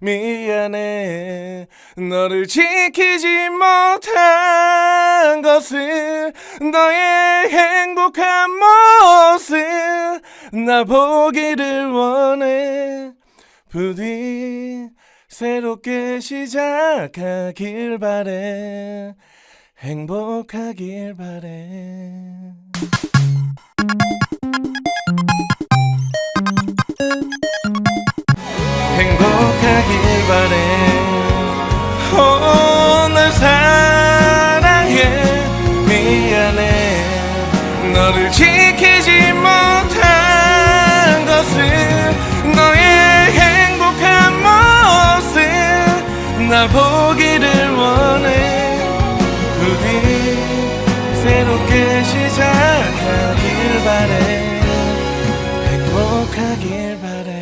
미안해. 너를 지키지 못한 것을 너의 행복한 모습. 나 보기를 원해. 부디 새롭게 시작하길 바래. 행복하길 바래 행복하길 바래. 오늘 사랑해. 미안해. 너를 지키지 못한 것은 너의 행복한 모습. 나 보기를 원해. 우리 새롭게 시작하길 바래. 행복하길 바래.